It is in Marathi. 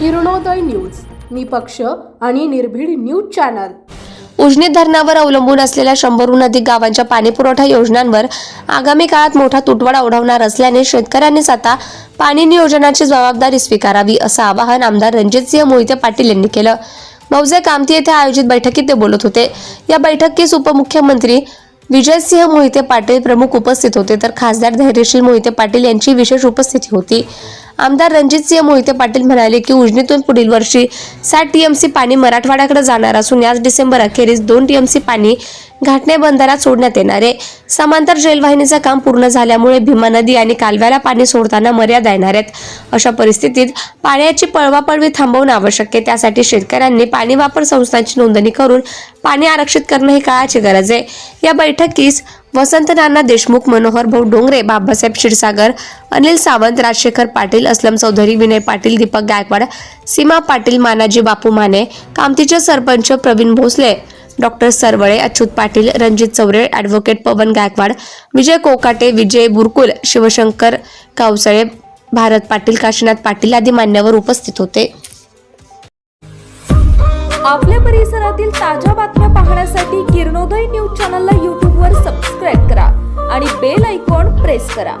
किरणोदय न्यूज. निपक्ष आणि निर्भीड न्यूज चॅनल. उजनी धरणावर अवलंबून असलेल्या शंभरहून अधिक गावांच्या पाणीपुरवठा योजनांवर आगामी काळात मोठा तुटवडा ओढवणार असल्याने शेतकऱ्यांनीच आता पाणी नियोजनाची जबाबदारी स्वीकारावी असं आवाहन आमदार रणजितसिंह मोहिते पाटील यांनी केलं. मौजे कामती येथे आयोजित बैठकीत ते बोलत होते. या बैठकीस उपमुख्यमंत्री विजयसिंह मोहिते पाटील प्रमुख उपस्थित होते तर खासदार धैर्यशील मोहिते पाटील यांची विशेष उपस्थिती होती. आमदार रणजितसिंह मोहिते पाटील म्हणाले की उजनीतून पुढील वर्षी साठ टीएमसी पाणी मराठवाड्याकडे जाणार असून याच डिसेंबर अखेरीस दोन टीएमसी पाणी घाटणे बंदरात सोडण्यात येणार आहे. समांतर जलवाहिनीचं काम पूर्ण झाल्यामुळे भीमा नदी आणि कालव्याला पाणी सोडताना मर्यादा येणार आहेत. अशा परिस्थितीत पाण्याची पळवापळवी थांबवणं आवश्यक आहे. त्यासाठी शेतकऱ्यांनी पाणी वापर संस्थांची नोंदणी करून पाणी आरक्षित करणं ही काळाची गरज आहे. या बैठकीस वसंत नाना देशमुख मनोहर भाऊ डोंगरे बाबासाहेब क्षीरसागर अनिल सावंत राजशेखर पाटील असलम चौधरी विनय पाटील दीपक गायकवाड सीमा पाटील मानाजी बापू माने कामतीचे सरपंच प्रवीण भोसले डॉक्टर सरवळे अच्युत पाटील रणजित चौरे ॲडव्होकेट पवन गायकवाड विजय कोकाटे विजय बुरकुल शिवशंकर कावसळे भारत पाटील काशीनाथ पाटील आदी मान्यवर उपस्थित होते. आपल्या परिसरातील ताज्या बातम्या पाहण्यासाठी किरणोदय न्यूज चॅनलला यूट्यूबवर सबस्क्राईब करा आणि बेल ऐकॉन प्रेस करा.